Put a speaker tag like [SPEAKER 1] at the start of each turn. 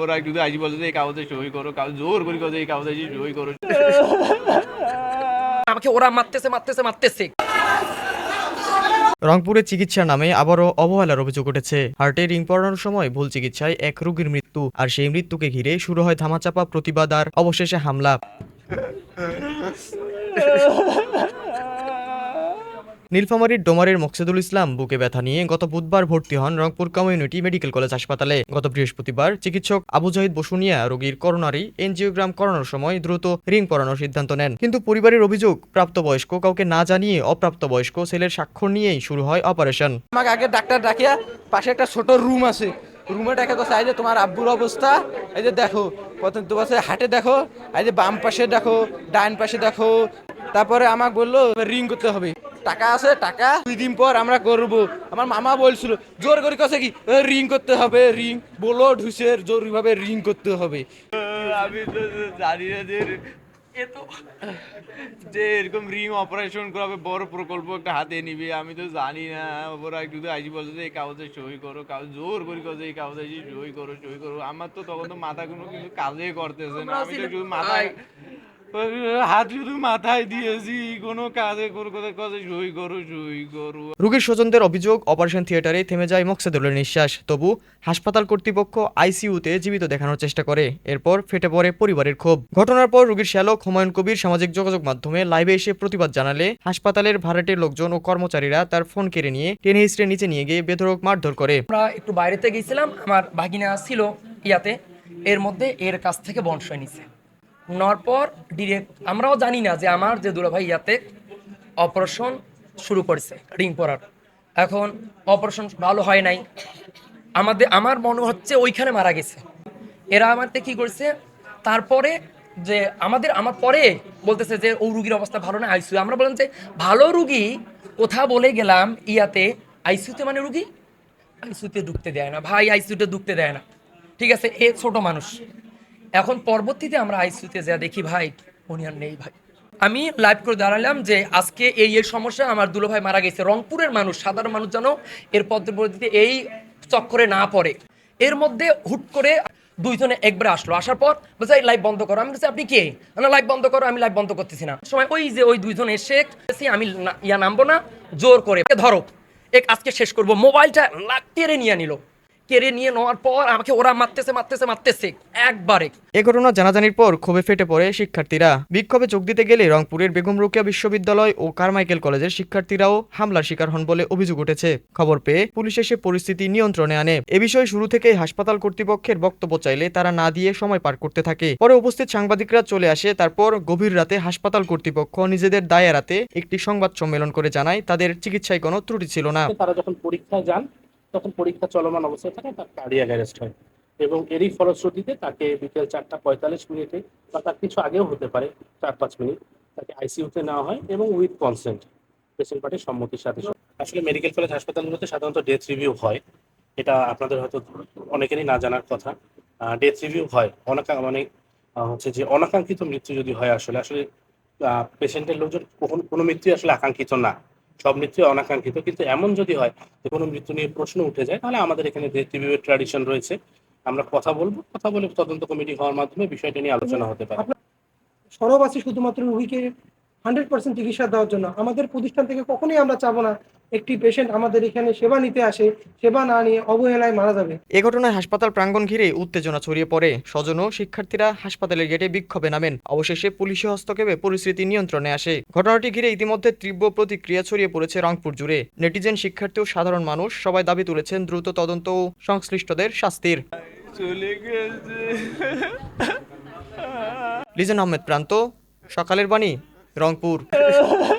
[SPEAKER 1] ওরা একটু আইজি এই কাগজে সই করো কাগজ জোর করি এই কাগজে সই করো।
[SPEAKER 2] আমাকে ওরা মারতেছে মারতেছে মারতেছে।
[SPEAKER 3] রংপুরে চিকিৎসার নামে আবারও অবহেলার অভিযোগ উঠেছে। হার্টে রিং পড়ানোর সময় ভুল চিকিৎসায় এক রোগীর মৃত্যু আর সেই মৃত্যুকে ঘিরে শুরু হয় ধামাচাপা প্রতিবাদ আর অবশেষে হামলা। নীলফামারীর ডোমারের মকসেদুল ইসলাম বুকে ব্যথা নিয়ে গত বুধবার ভর্তি হন রংপুর কমিউনিটি মেডিকেল কলেজ হাসপাতালে। গত বৃহস্পতিবার চিকিৎসক আবু জাহিদ বসুনিয়া রোগীর করোনারি এনজিওগ্রাম করানোর সময় দ্রুত রিং পরানোর সিদ্ধান্ত নেন। কিন্তু পরিবারের অভিযোগ, প্রাপ্তবয়স্ক কাউকে না জানিয়ে অপ্রাপ্তবয়স্ক ছেলের স্বাক্ষর নিয়েই শুরু হয় অপারেশন।
[SPEAKER 4] আমাকে আগে ডাক্তার ডাকিয়া পাশে একটা ছোট রুম আছে। রুমে ডাকে তো এই যে তোমার আব্বুর অবস্থা, এই যে দেখো কত তোমার হাটে দেখো, এই যে বাম পাশে দেখো, ডান পাশে দেখো। তারপরে আমাকে বলল, রিং করতে হবে। টাকা আছে টাকা। দুই দিন পর আমরা করব আমার মামা বলছিল জোর করে কছে কি রিং করতে হবে রিং। বলো ঢুসের জরুরিভাবে রিং করতে হবে।
[SPEAKER 1] আমি তো জানি না যে যে এরকম রিং অপারেশন করাবে বড় প্রকল্প একটা হাতে নিবে আমি তো জানি না। ওরা একটু আইজি বলছে যে এই কাগজে সই করো কাগজ জোর করি কথা এই কাগজে সই করো সই করো। আমার তো তখন তো মাথা কোনো কিন্তু কাজে করতেছে না। আমি তো শুধু মাথায় হাত মাথায় দিয়েছি কোনো কাজে কোনো কাজে সই করো সই করো।
[SPEAKER 3] রোগীর স্বজনদের অভিযোগ অপারেশন থিয়েটারে থেমে যায় মকসেদুলের নিঃশ্বাস। তবু হাসপাতাল কর্তৃপক্ষ আইসিইউতে জীবিত দেখানোর চেষ্টা করে। এরপর ফেটে পড়ে পরিবারের ক্ষোভ। ঘটনার পর রোগীর শ্যালক হুমায়ুন কবির সামাজিক যোগাযোগ মাধ্যমে লাইভে এসে প্রতিবাদ জানালে হাসপাতালের ভাড়াটের লোকজন ও কর্মচারীরা তার ফোন কেড়ে নিয়ে টেনে হিস্ট্রে নিচে নিয়ে গিয়ে বেধরক মারধর করে।
[SPEAKER 2] আমরা একটু বাইরেতে গেছিলাম আমার ভাগিনা ছিল ইয়াতে। এর মধ্যে এর কাছ থেকে বংশয় নিছে। নেওয়ার পর ডিরেক্ট আমরাও জানি না যে আমার যে দুলাভাই ইয়াতে অপারেশন শুরু করেছে রিং পরার। এখন অপারেশন ভালো হয় নাই। আমাদের, আমার মনে হচ্ছে ওইখানে মারা গেছে। এরা আমাদের কি করছে, তারপরে যে আমাদের, আমার পরে বলতেছে যে, ও রুগীর অবস্থা ভালো না, আইসিইউ। আমরা বললাম যে, ভালো রুগী, কোথা বলে গেলাম ইয়াতে আইসিউতে মানে রুগী? আইসিউতে ঢুকতে দেয় না। ভাই আইসিউতে ঢুকতে দেয় না। ঠিক আছে, এ ছোট মানুষ। এখন পরবর্তীতে আমরা আইসিউতে যা দেখি, ভাই, উনি আর নেই, ভাই। আমি লাইভ করে দাঁড়ালাম যে আজকে এই এই সমস্যা, আমার দুলো ভাই মারা গেছে। রংপুরের মানুষ, সাধারণ মানুষ যেন এর পরবর্তীতে এই চক্করে না পড়ে। এর মধ্যে হুট করে দুইজনে একবার আসলো। আসার পর বলছে লাইভ বন্ধ করো। আমি বলছি, আপনি কে? না লাইভ বন্ধ করো, আমি লাইভ বন্ধ করতেছি না। সময় ওই যে ওই দুইজন এসে আমি ইয়া নামবো না, জোর করে। ধরো এক আজকে শেষ করব। মোবাইলটা লাগ কেড়ে নিয়ে নিল। কেড়ে নিয়ে নেওয়ার পর আমাকে ওরা মারতেছে মারতেছে মারতেছে একবারে।
[SPEAKER 3] এ ঘটনা জানাজানির পর ক্ষোভে ফেটে পড়ে শিক্ষার্থীরা। বিক্ষোভে যোগ দিতে গেলে রংপুরের বেগম রোকেয়া বিশ্ববিদ্যালয় ও কারমাইকেল কলেজের শিক্ষার্থীরাও হামলার শিকার হন বলে অভিযোগ উঠেছে। খবর পেয়ে পুলিশ এসে পরিস্থিতি নিয়ন্ত্রণে আনে। এ বিষয়ে শুরু থেকেই হাসপাতাল কর্তৃপক্ষের বক্তব্য চাইলে তারা না দিয়ে সময় পার করতে থাকে। পরে উপস্থিত সাংবাদিকরা চলে আসে তারপর গভীর রাতে হাসপাতাল কর্তৃপক্ষ নিজেদের দায় এড়াতে একটি সংবাদ সম্মেলন করে জানায় তাদের চিকিৎসায় কোনো ত্রুটি ছিল না।
[SPEAKER 5] তারা যখন পরীক্ষায় যান তখন পরীক্ষা চলমান অবস্থায় থাকে, তার কার্ডিয়াক অ্যারেস্ট হয়। এবং এরই ফলশ্রুতিতে তাকে বিকেল চারটা পঁয়তাল্লিশ মিনিটে বা তার কিছু আগেও হতে পারে, চার পাঁচ মিনিট, তাকে আইসিইউতে নেওয়া হয় এবং উইথ কনসেন্ট পেশেন্ট পার্টির সম্মতির সাথে আসলে মেডিকেল কলেজ হাসপাতালগুলোতে সাধারণত ডেথ রিভিউ হয়। এটা আপনাদের হয়তো অনেকেরই না জানার কথা। ডেথ রিভিউ হয়। অনাকা মানে হচ্ছে যে অনাকাঙ্ক্ষিত মৃত্যু যদি হয় আসলে আসলে পেশেন্টের লোকজন কখন কোনো মৃত্যুই আসলে আকাঙ্ক্ষিত না। সব মৃত্যু অনাকাঙ্ক্ষিত। কিন্তু এমন যদি হয় যে কোনো মৃত্যু নিয়ে প্রশ্ন উঠে যায়, তাহলে আমাদের এখানে ডেথ রিভিউয়ের ট্র্যাডিশন রয়েছে, আমরা কথা বলব। কথা বলে তদন্ত কমিটি হওয়ার মাধ্যমে বিষয়টা নিয়ে আলোচনা হতে পারে।
[SPEAKER 6] সরব আছে শুধুমাত্র রুহিকে হান্ড্রেড পার্সেন্ট চিকিৎসা দেওয়ার জন্য, আমাদের প্রতিষ্ঠান থেকে কখনোই আমরা চাবো না একটি পেশেন্ট আমাদের এখানে সেবা নিতে আসে সেবা না নিয়ে অবহেলায় মারা যাবে।
[SPEAKER 3] এ ঘটনায় হাসপাতাল প্রাঙ্গণ ঘিরে উত্তেজনা ছড়িয়ে পড়ে। স্বজন ও শিক্ষার্থীরা হাসপাতালের গেটে বিক্ষোভে নামেন। অবশেষে পুলিশি হস্তক্ষেপে পরিস্থিতি নিয়ন্ত্রণে আসে। ঘটনাটি ঘিরে ইতিমধ্যে তীব্র প্রতিক্রিয়া ছড়িয়ে পড়েছে রংপুর জুড়ে। নেটিজেন শিক্ষার্থী ও সাধারণ মানুষ সবাই দাবি তুলেছেন দ্রুত তদন্ত ও সংশ্লিষ্টদের শাস্তির।
[SPEAKER 1] চলে গেছে।
[SPEAKER 3] লিজন আহমেদ প্রান্ত সকালের বাণী রংপুর।